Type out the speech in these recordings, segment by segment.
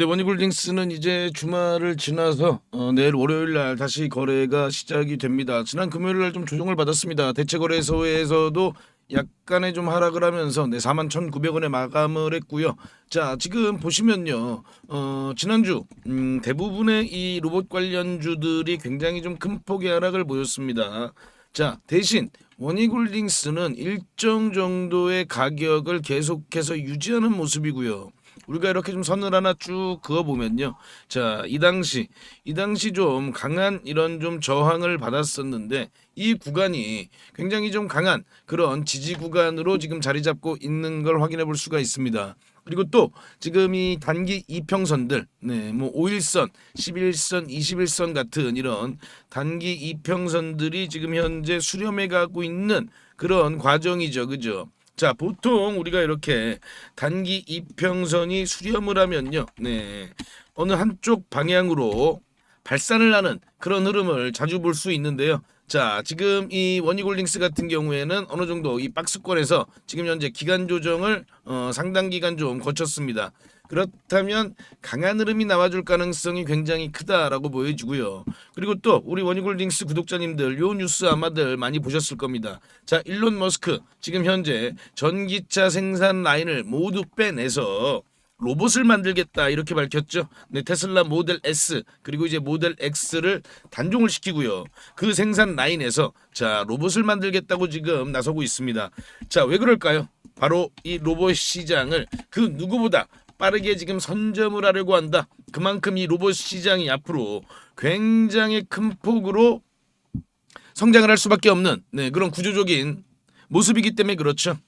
네, 원익홀딩스는 이제 주말을 지나서 어, 내일 월요일 날 다시 거래가 시작이 됩니다. 지난 금요일 날 좀 조정을 받았습니다. 대체거래소에서도 약간의 좀 하락을 하면서 네, 41,900원에 마감을 했고요. 자, 지금 보시면요. 어, 지난주 음, 대부분의 이 로봇 관련주들이 굉장히 좀 큰 폭의 하락을 보였습니다. 자, 대신 원익홀딩스는 일정 정도의 가격을 계속해서 유지하는 모습이고요. 우리가 이렇게 좀 선을 하나 쭉 그어 보면요. 자, 이 당시 이 당시 좀 강한 이런 좀 저항을 받았었는데 이 구간이 굉장히 좀 강한 그런 지지 구간으로 지금 자리 잡고 있는 걸 확인해 볼 수가 있습니다. 그리고 또 지금 이 단기 이평선들, 네, 뭐 5일선, 11선, 21선 같은 이런 단기 이평선들이 지금 현재 수렴해 가고 있는 그런 과정이죠, 그죠? 자, 보통 우리가 이렇게 단기 이평선이 수렴을 하면요, 네, 어느 한쪽 방향으로 발산을 하는 그런 흐름을 자주 볼 수 있는데요. 자, 지금 이 원익홀딩스 같은 경우에는 어느 정도 이 박스권에서 지금 현재 기간 조정을 어, 상당 기간 좀 거쳤습니다. 그렇다면 강한 흐름이 나와줄 가능성이 굉장히 크다라고 보여지고요. 그리고 또 우리 원익홀딩스 구독자님들 요 뉴스 아마들 많이 보셨을 겁니다. 자, 일론 머스크 지금 현재 전기차 생산 라인을 모두 빼내서 로봇을 만들겠다 이렇게 밝혔죠. 네, 테슬라 모델 S 그리고 이제 모델 X를 단종을 시키고요. 그 생산 라인에서 자 로봇을 만들겠다고 지금 나서고 있습니다. 자 왜 그럴까요? 바로 이 로봇 시장을 그 누구보다 빠르게 지금 선점을 하려고 한다. 그만큼 이 로봇 시장이 앞으로 굉장히 큰 폭으로 성장을 할 수밖에 없는 네, 그런 구조적인 모습이기 때문에 그렇죠.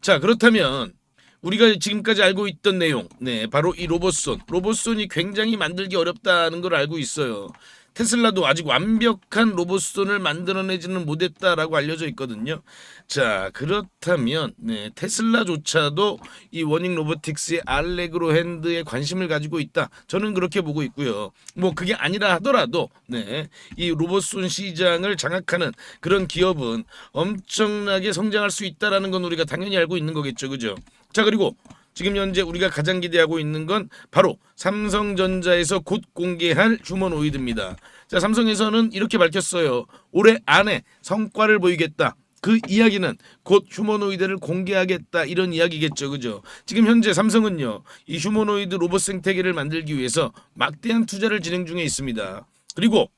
자 그렇다면 우리가 지금까지 알고 있던 내용, 네, 바로 이 로봇손. 로봇손이 굉장히 만들기 어렵다는 걸 알고 있어요. 테슬라도 아직 완벽한 로봇손을 만들어내지는 못했다라고 알려져 있거든요. 자, 그렇다면 네, 테슬라조차도 이 워닝 로보틱스의 알레그로 핸드에 관심을 가지고 있다. 저는 그렇게 보고 있고요. 뭐 그게 아니라 하더라도 네, 이 로봇손 시장을 장악하는 그런 기업은 엄청나게 성장할 수 있다라는 건 우리가 당연히 알고 있는 거겠죠. 그죠? 자, 그리고 지금 현재 우리가 가장 기대하고 있는 건 바로 삼성전자에서 곧 공개할 휴머노이드입니다. 자, 삼성에서는 이렇게 밝혔어요. 올해 안에 성과를 보이겠다. 그 이야기는 곧 휴머노이드를 공개하겠다 이런 이야기겠죠, 그죠? 지금 현재 삼성은요 이 휴머노이드 로봇 생태계를 만들기 위해서 막대한 투자를 진행 중에 있습니다. 그리고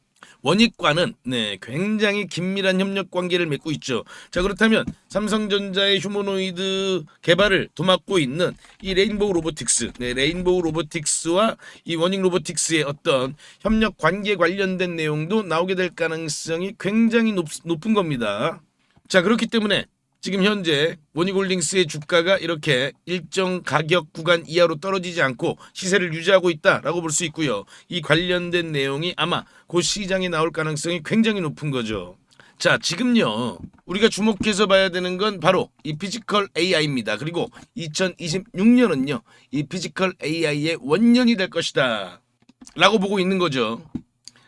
원익과는 네, 굉장히 긴밀한 협력 관계를 맺고 있죠. 자 그렇다면 삼성전자의 휴머노이드 개발을 도맡고 있는 이 레인보우 로보틱스, 네, 레인보우 로보틱스와 이 원익 로보틱스의 어떤 협력 관계 관련된 내용도 나오게 될 가능성이 굉장히 높, 높은 겁니다. 자 그렇기 때문에 지금 현재 원익홀딩스의 주가가 이렇게 일정 가격 구간 이하로 떨어지지 않고 시세를 유지하고 있다라고 볼 수 있고요. 이 관련된 내용이 아마 곧 시장에 나올 가능성이 굉장히 높은 거죠. 자, 지금요. 우리가 주목해서 봐야 되는 건 바로 이 피지컬 AI입니다. 그리고 2026년은요. 이 피지컬 AI의 원년이 될 것이다. 라고 보고 있는 거죠.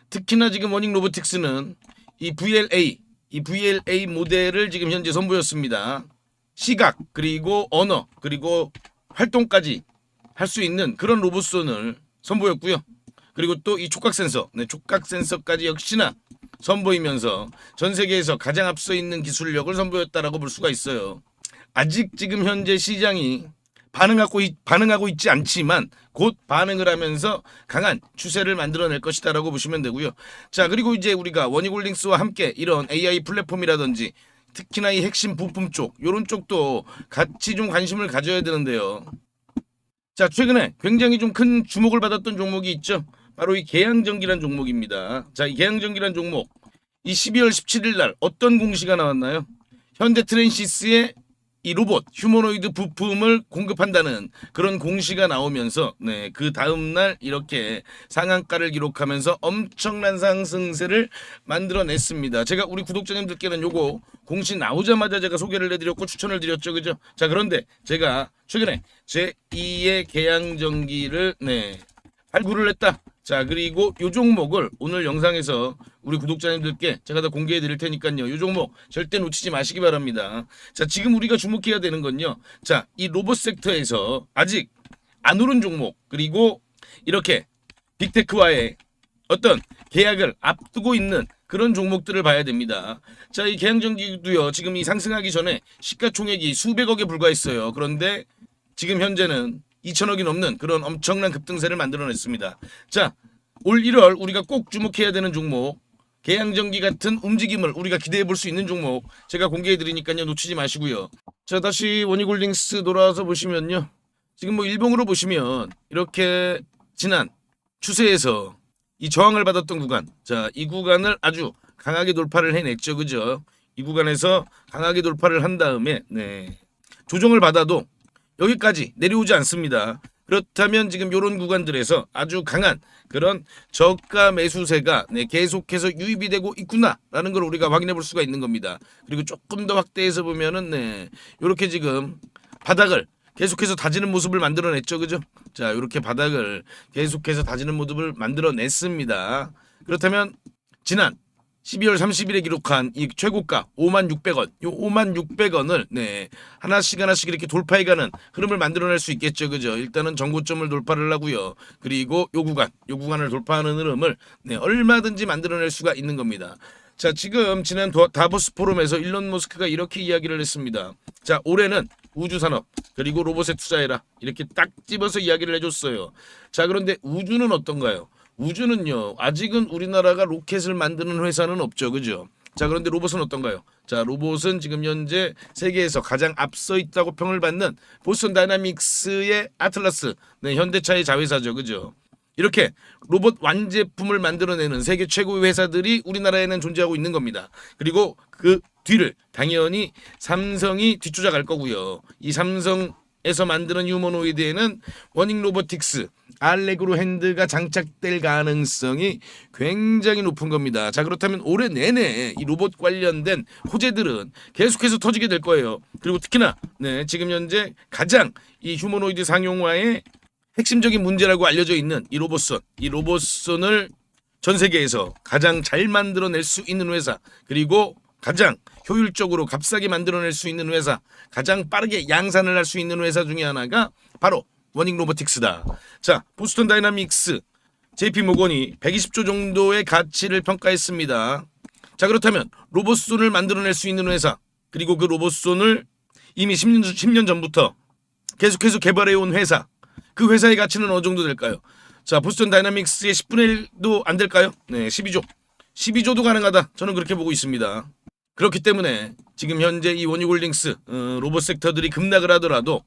특히나 지금 워닝 로보틱스는 이 VLA 이 VLA 모델을 지금 현재 선보였습니다. 시각 그리고 언어 그리고 활동까지 할 수 있는 그런 로봇손을 선보였고요. 그리고 또 이 촉각 센서, 네, 촉각 센서까지 역시나 선보이면서 전 세계에서 가장 앞서 있는 기술력을 선보였다라고 볼 수가 있어요. 아직 지금 현재 시장이 반응하고 있, 반응하고 있지 않지만 곧 반응을 하면서 강한 추세를 만들어낼 것이다라고 보시면 되고요. 자 그리고 이제 우리가 원익홀딩스와 함께 이런 AI 플랫폼이라든지 특히나 이 핵심 부품 쪽 이런 쪽도 같이 좀 관심을 가져야 되는데요. 자 최근에 굉장히 좀 큰 주목을 받았던 종목이 있죠. 바로 이 계양전기란 종목입니다. 자 이 계양전기란 종목 이 12월 17일 날 어떤 공시가 나왔나요? 현대 트랜시스의 이 로봇 휴머노이드 부품을 공급한다는 그런 공시가 나오면서 네, 그 다음 날 이렇게 상한가를 기록하면서 엄청난 상승세를 만들어냈습니다. 제가 우리 구독자님들께는 요거 공시 나오자마자 제가 소개를 해드렸고 추천을 드렸죠, 그죠? 자 그런데 제가 최근에 제 2의 계양 전기를 네 발굴을 했다. 자 그리고 요 종목을 오늘 영상에서 우리 구독자님들께 제가 다 공개해 드릴 테니까요. 요 종목 절대 놓치지 마시기 바랍니다. 자 지금 우리가 주목해야 되는 건요. 자 이 로봇 섹터에서 아직 안 오른 종목 그리고 이렇게 빅테크와의 어떤 계약을 앞두고 있는 그런 종목들을 봐야 됩니다. 자, 이 계양전기도요. 지금 이 상승하기 전에 시가총액이 수백억에 불과했어요. 그런데 지금 현재는 2천억이 넘는 그런 엄청난 급등세를 만들어냈습니다. 자, 올 1월 우리가 꼭 주목해야 되는 종목 계양전기 같은 움직임을 우리가 기대해 볼 수 있는 종목 제가 공개해 드리니까요 놓치지 마시고요. 자 다시 원희골딩스 돌아와서 보시면요. 지금 뭐 일봉으로 보시면 이렇게 지난 추세에서 이 저항을 받았던 구간 자 이 구간을 아주 강하게 돌파를 해냈죠 그죠 이 구간에서 강하게 돌파를 한 다음에 네 조정을 받아도 여기까지 내려오지 않습니다. 그렇다면 지금 이런 구간들에서 아주 강한 그런 저가 매수세가 네, 계속해서 유입이 되고 있구나라는 걸 우리가 확인해 볼 수가 있는 겁니다. 그리고 조금 더 확대해서 보면은 네, 이렇게 지금 바닥을 계속해서 다지는 모습을 만들어냈죠, 그죠? 자, 이렇게 바닥을 계속해서 다지는 모습을 만들어냈습니다. 그렇다면 지난 12월 30일에 기록한 이 최고가 5만 600원, 요 5만 600원을 네 하나씩 하나씩 이렇게 돌파해가는 흐름을 만들어낼 수 있겠죠, 그죠? 일단은 정고점을 돌파를 하고요. 그리고 요 구간, 요 구간을 돌파하는 흐름을 네 얼마든지 만들어낼 수가 있는 겁니다. 자, 지금 지난 도- 다보스 포럼에서 일론 머스크가 이렇게 이야기를 했습니다. 자, 올해는 우주 산업 그리고 로봇에 투자해라 이렇게 딱 집어서 이야기를 해줬어요. 자, 그런데 우주는 어떤가요? 우주는요 아직은 우리나라가 로켓을 만드는 회사는 없죠. 그죠? 자 그런데 로봇은 어떤가요? 자 로봇은 지금 현재 세계에서 가장 앞서 있다고 평을 받는 보스턴 다이나믹스의 아틀라스 네, 현대차의 자회사죠. 그죠? 이렇게 로봇 완제품을 만들어내는 세계 최고의 회사들이 우리나라에는 존재하고 있는 겁니다. 그리고 그 뒤를 당연히 삼성이 뒤쫓아갈 거고요. 이 삼성 에서 만드는 휴머노이드에는 워닝 로보틱스 알레그로 핸드가 장착될 가능성이 굉장히 높은 겁니다. 자 그렇다면 올해 내내 이 로봇 관련된 호재들은 계속해서 터지게 될 거예요. 그리고 특히나 네, 지금 현재 가장 이 휴머노이드 상용화의 핵심적인 문제라고 알려져 있는 이 로봇선, 이 로봇선을 전 세계에서 가장 잘 만들어낼 수 있는 회사 그리고 가장 효율적으로 값싸게 만들어낼 수 있는 회사 가장 빠르게 양산을 할 수 있는 회사 중에 하나가 바로 워닝 로보틱스다. 자, 보스턴 다이나믹스 JP 모건이 120조 정도의 가치를 평가했습니다. 자, 그렇다면 로봇손을 만들어낼 수 있는 회사 그리고 그 로봇손을 이미 10년, 10년 전부터 계속해서 개발해온 회사 그 회사의 가치는 어느 정도 될까요? 자, 보스턴 다이나믹스의 10분의 1도 안 될까요? 네, 12조. 12조도 가능하다. 저는 그렇게 보고 있습니다. 그렇기 때문에 지금 현재 이 원유골딩스 어, 로봇 섹터들이 급락을 하더라도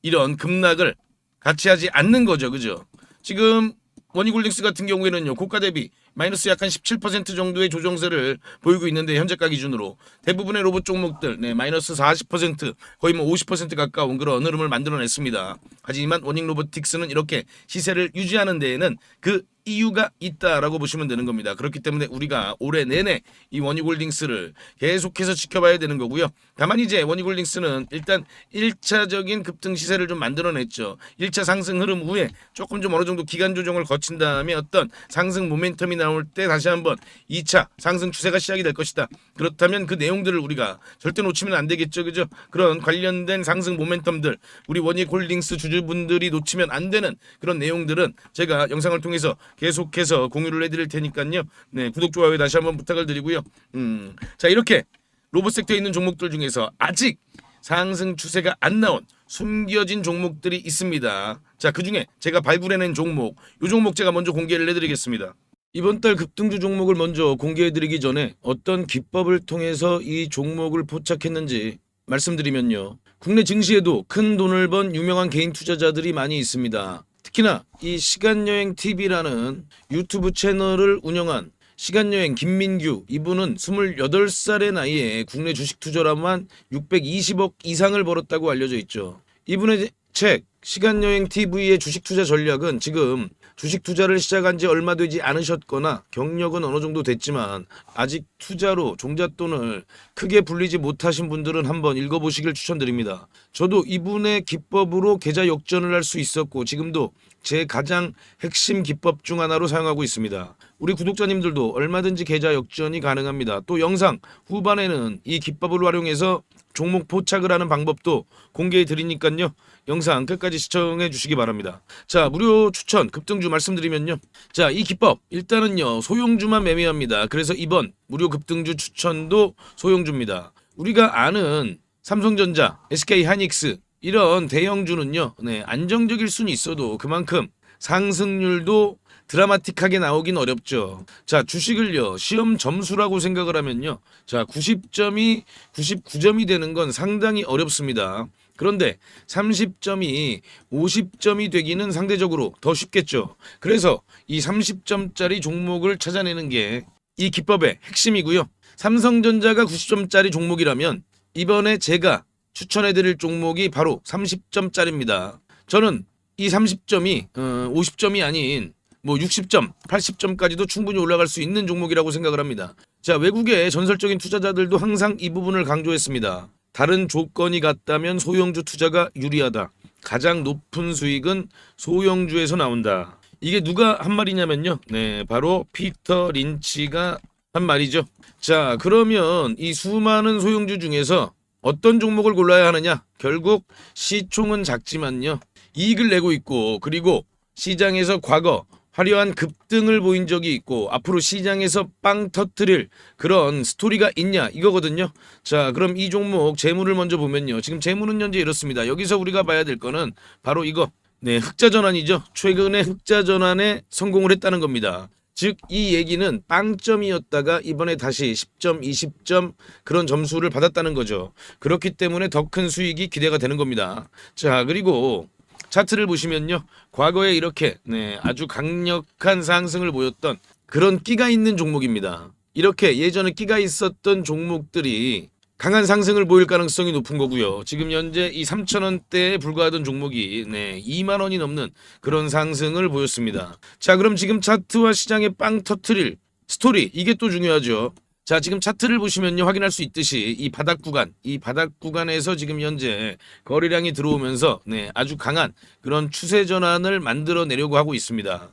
이런 급락을 같이 하지 않는 거죠. 그죠? 지금 원희골딩스 같은 경우에는요. 고가 대비 마이너스 약 한 17% 정도의 조정세를 보이고 있는데 현재가 기준으로 대부분의 로봇 종목들 네, 마이너스 40% 거의 뭐 50% 가까운 그런 흐름을 만들어냈습니다. 하지만 워닝 로보틱스는 이렇게 시세를 유지하는 데에는 그 이유가 있다라고 보시면 되는 겁니다. 그렇기 때문에 우리가 올해 내내 이 원희골딩스를 계속해서 지켜봐야 되는 거고요. 다만 이제 원희골딩스는 일단 1차적인 급등 시세를 좀 만들어냈죠. 1차 상승 흐름 후에 조금 좀 어느 정도 기간 조정을 거친 다음에 어떤 상승 모멘텀이 나올 때 다시 한번 2차 상승 추세가 시작이 될 것이다. 그렇다면 그 내용들을 우리가 절대 놓치면 안 되겠죠. 그죠? 그런 관련된 상승 모멘텀들 우리 원희골딩스 주주분들이 놓치면 안 되는 그런 내용들은 제가 영상을 통해서 계속해서 공유를 해드릴 테니까요. 네, 구독 좋아요 다시 한번 부탁을 드리고요. 음, 자 이렇게 로봇 섹터에 있는 종목들 중에서 아직 상승 추세가 안 나온 숨겨진 종목들이 있습니다. 자, 그 중에 제가 발굴해낸 종목, 이 종목 제가 먼저 공개를 해드리겠습니다. 이번 달 급등주 종목을 먼저 공개해드리기 전에 어떤 기법을 통해서 이 종목을 포착했는지 말씀드리면요. 국내 증시에도 큰 돈을 번 유명한 개인 투자자들이 많이 있습니다. 특히나 이 시간여행 TV라는 유튜브 채널을 운영한 시간여행 김민규 이분은 28살의 나이에 국내 주식 투자로만 620억 이상을 벌었다고 알려져 있죠. 이분의 책 시간여행 TV의 주식 투자 전략은 지금 주식 투자를 시작한 지 얼마 되지 않으셨거나 경력은 어느 정도 됐지만 아직 투자로 종잣돈을 크게 불리지 못하신 분들은 한번 읽어보시길 추천드립니다. 저도 이분의 기법으로 계좌 역전을 할 수 있었고 지금도 제 가장 핵심 기법 중 하나로 사용하고 있습니다. 우리 구독자님들도 얼마든지 계좌 역전이 가능합니다. 또 영상 후반에는 이 기법을 활용해서 종목 포착을 하는 방법도 공개해 드리니까요. 영상 끝까지 시청해 주시기 바랍니다. 자, 무료 추천 급등주 말씀드리면요. 자, 이 기법 일단은요. 소형주만 매매합니다. 그래서 이번 무료 급등주 추천도 소형주입니다. 우리가 아는 삼성전자, SK 하이닉스 이런 대형주는요. 네, 안정적일 수는 있어도 그만큼 상승률도 드라마틱하게 나오긴 어렵죠. 자, 주식을요. 시험 점수라고 생각을 하면요. 자, 90점이 99점이 되는 건 상당히 어렵습니다. 그런데 30점이 50점이 되기는 상대적으로 더 쉽겠죠. 그래서 이 30점짜리 종목을 찾아내는 게 이 기법의 핵심이고요. 삼성전자가 90점짜리 종목이라면 이번에 제가 추천해드릴 종목이 바로 30점짜리입니다. 저는 이 30점이 어, 50점이 아닌 뭐 60점, 80점까지도 충분히 올라갈 수 있는 종목이라고 생각을 합니다. 자, 외국의 전설적인 투자자들도 항상 이 부분을 강조했습니다. 다른 조건이 같다면 소형주 투자가 유리하다. 가장 높은 수익은 소형주에서 나온다. 이게 누가 한 말이냐면요. 네, 바로 피터 린치가 한 말이죠. 자, 그러면 이 수많은 소형주 중에서 어떤 종목을 골라야 하느냐? 결국 시총은 작지만요. 이익을 내고 있고 그리고 시장에서 과거 화려한 급등을 보인 적이 있고 앞으로 시장에서 빵 터트릴 그런 스토리가 있냐 이거거든요. 자, 그럼 이 종목 재무를 먼저 보면요. 지금 재무는 현재 이렇습니다. 여기서 우리가 봐야 될 거는 바로 이거. 네, 흑자 전환이죠. 최근에 흑자 전환에 성공을 했다는 겁니다. 즉 이 얘기는 빵점이었다가 이번에 다시 10점, 20점 그런 점수를 받았다는 거죠. 그렇기 때문에 더 큰 수익이 기대가 되는 겁니다. 자, 그리고 차트를 보시면요. 과거에 이렇게 네, 아주 강력한 상승을 보였던 그런 끼가 있는 종목입니다. 이렇게 예전에 끼가 있었던 종목들이 강한 상승을 보일 가능성이 높은 거고요. 지금 현재 이 3,000원대에 불과하던 종목이 네, 2만 원이 넘는 그런 상승을 보였습니다. 자, 그럼 지금 차트와 시장의 빵 터트릴 스토리 이게 또 중요하죠. 자, 지금 차트를 보시면요. 확인할 수 있듯이 이 바닥 구간, 이 바닥 구간에서 지금 현재 거래량이 들어오면서 네, 아주 강한 그런 추세 전환을 만들어 내려고 하고 있습니다.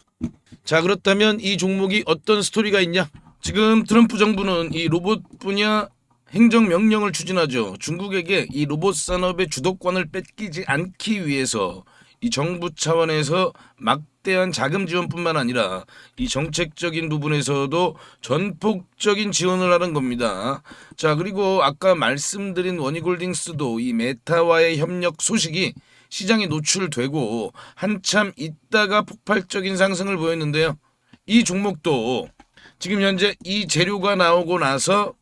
자, 그렇다면 이 종목이 어떤 스토리가 있냐? 지금 트럼프 정부는 이 로봇 분야 행정 명령을 추진하죠. 중국에게 이 로봇 산업의 주도권을 뺏기지 않기 위해서 이 정부 차원에서 막 대한 자금 지원뿐만 아니라 이 정책적인 부분에서도 전폭적인 지원을 하는 겁니다. 자, 그리고 아까 말씀드린 원희골딩스도 이 메타와의 협력 소식이 시장에 노출되고 한참 있다가 폭발적인 상승을 보였는데요. 이 종목도 지금 현재 이 재료가 나오고 나서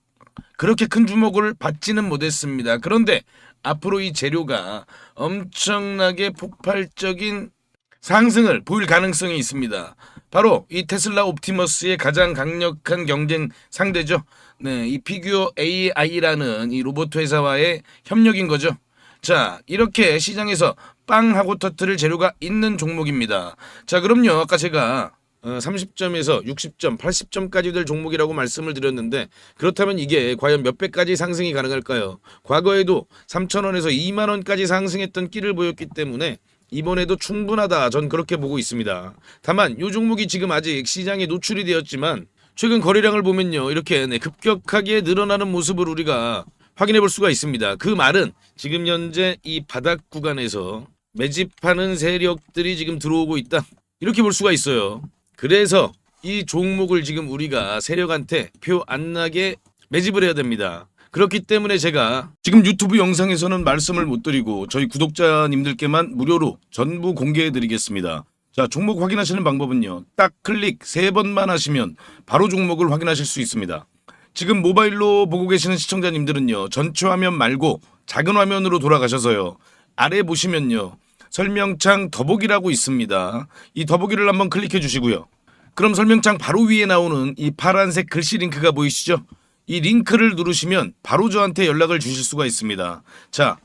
그렇게 큰 주목을 받지는 못했습니다. 그런데 앞으로 이 재료가 엄청나게 폭발적인 상승을 보일 가능성이 있습니다. 바로 이 테슬라 옵티머스의 가장 강력한 경쟁 상대죠. 네, 이 피규어 AI라는 이 로봇 회사와의 협력인 거죠. 자, 이렇게 시장에서 빵 하고 터트릴 재료가 있는 종목입니다. 자, 그럼요. 아까 제가 어, 30점에서 60점, 80점까지 될 종목이라고 말씀을 드렸는데 그렇다면 이게 과연 몇 배까지 상승이 가능할까요? 과거에도 3,000원에서 2만 원까지 상승했던 끼를 보였기 때문에 이번에도 충분하다. 전 그렇게 보고 있습니다. 다만 이 종목이 지금 아직 시장에 노출이 되었지만 최근 거래량을 보면요. 이렇게 네, 급격하게 늘어나는 모습을 우리가 확인해 볼 수가 있습니다. 그 말은 지금 현재 이 바닥 구간에서 매집하는 세력들이 지금 들어오고 있다. 이렇게 볼 수가 있어요. 그래서 이 종목을 지금 우리가 세력한테 표 안 나게 매집을 해야 됩니다. 그렇기 때문에 제가 지금 유튜브 영상에서는 말씀을 못 드리고 저희 구독자님들께만 무료로 전부 공개해 드리겠습니다. 자, 종목 확인하시는 방법은요. 딱 클릭 세 번만 하시면 바로 종목을 확인하실 수 있습니다. 지금 모바일로 보고 계시는 시청자님들은요. 전체 화면 말고 작은 화면으로 돌아가셔서요. 아래 보시면요. 설명창 더보기라고 있습니다. 이 더보기를 한번 클릭해 주시고요. 그럼 설명창 바로 위에 나오는 이 파란색 글씨 링크가 보이시죠? 이 링크를 누르시면 바로 저한테 연락을 주실 수가 있습니다. 자,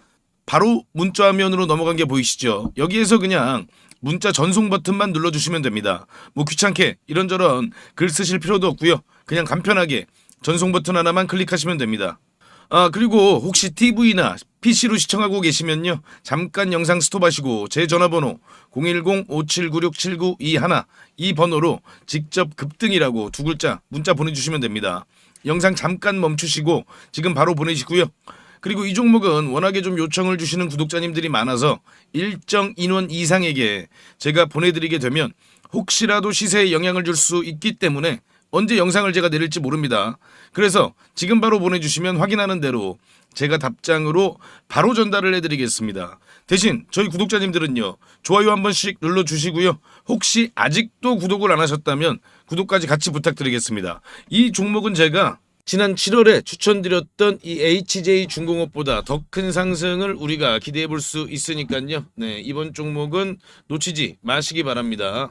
바로 문자 화면으로 넘어간 게 보이시죠? 여기에서 그냥 문자 전송 버튼만 눌러주시면 됩니다. 뭐 귀찮게 이런저런 글 쓰실 필요도 없고요. 그냥 간편하게 전송 버튼 하나만 클릭하시면 됩니다. 아 그리고 혹시 TV나 PC로 시청하고 계시면요. 잠깐 영상 스톱하시고 제 전화번호 010-5796-7921이 번호로 직접 급등이라고 두 글자 문자 보내주시면 됩니다. 영상 잠깐 멈추시고 지금 바로 보내시고요. 그리고 이 종목은 워낙에 좀 요청을 주시는 구독자님들이 많아서 일정 인원 이상에게 제가 보내드리게 되면 혹시라도 시세에 영향을 줄 수 있기 때문에 언제 영상을 제가 내릴지 모릅니다. 그래서 지금 바로 보내주시면 확인하는 대로 제가 답장으로 바로 전달을 해드리겠습니다. 대신 저희 구독자님들은요 좋아요 한 번씩 눌러주시고요. 혹시 아직도 구독을 안 하셨다면 구독까지 같이 부탁드리겠습니다. 이 종목은 제가 지난 7월에 추천드렸던 이 HJ 중공업보다 더 큰 상승을 우리가 기대해 볼 수 있으니까요. 네, 이번 종목은 놓치지 마시기 바랍니다.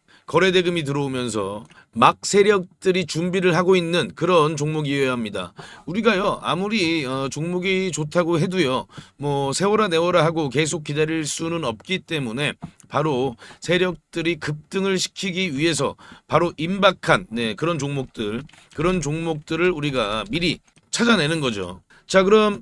거래 대금이 들어오면서 막 세력들이 준비를 하고 있는 그런 종목이어야 합니다. 우리가요 아무리 어, 종목이 좋다고 해도요 뭐 세워라 내워라 하고 계속 기다릴 수는 없기 때문에 바로 세력들이 급등을 시키기 위해서 바로 임박한 네, 그런 종목들 그런 종목들을 우리가 미리 찾아내는 거죠. 자 그럼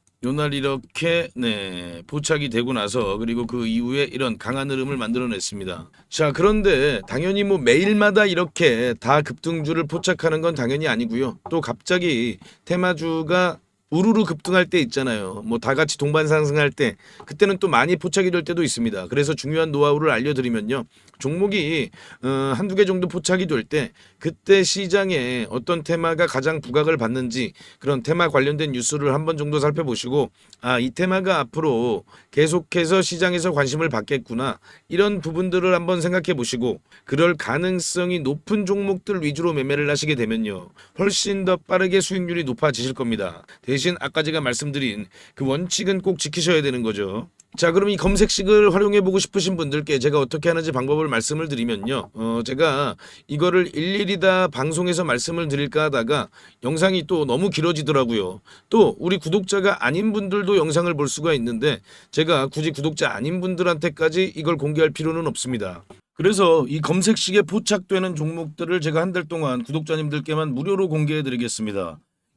요날 이렇게 네, 포착이 되고 나서 그리고 그 이후에 이런 강한 흐름을 만들어냈습니다. 자, 그런데 당연히 뭐 매일마다 이렇게 다 급등주를 포착하는 건 당연히 아니고요. 또 갑자기 테마주가 우르르 급등할 때 있잖아요. 뭐 다 같이 동반 상승할 때 그때는 또 많이 포착이 될 때도 있습니다. 그래서 중요한 노하우를 알려드리면요. 종목이 어, 한두 개 정도 포착이 될 때 그때 시장에 어떤 테마가 가장 부각을 받는지 그런 테마 관련된 뉴스를 한 번 정도 살펴보시고 아 이 테마가 앞으로 계속해서 시장에서 관심을 받겠구나 이런 부분들을 한번 생각해 보시고 그럴 가능성이 높은 종목들 위주로 매매를 하시게 되면요 훨씬 더 빠르게 수익률이 높아지실 겁니다 아까 제가 말씀드린 그 원칙은 꼭 지키셔야 되는 거죠 자, 그럼 이 검색식을 활용해 보고 싶으신 분들께 제가 어떻게 하는지 방법을 말씀을 드리면요. 어, 제가 이거를 일일이 다 방송에서 말씀을 드릴까 하다가 영상이 또 너무 길어지더라고요. 또 우리 구독자가 아닌 분들도 영상을 볼 수가 있는데 제가 굳이 구독자 아닌 분들한테까지 이걸 공개할 필요는 없습니다. 그래서 이 검색식에 포착되는 종목들을 제가 한 달 동안 구독자님들께만 무료로 공개해 드리겠습니다.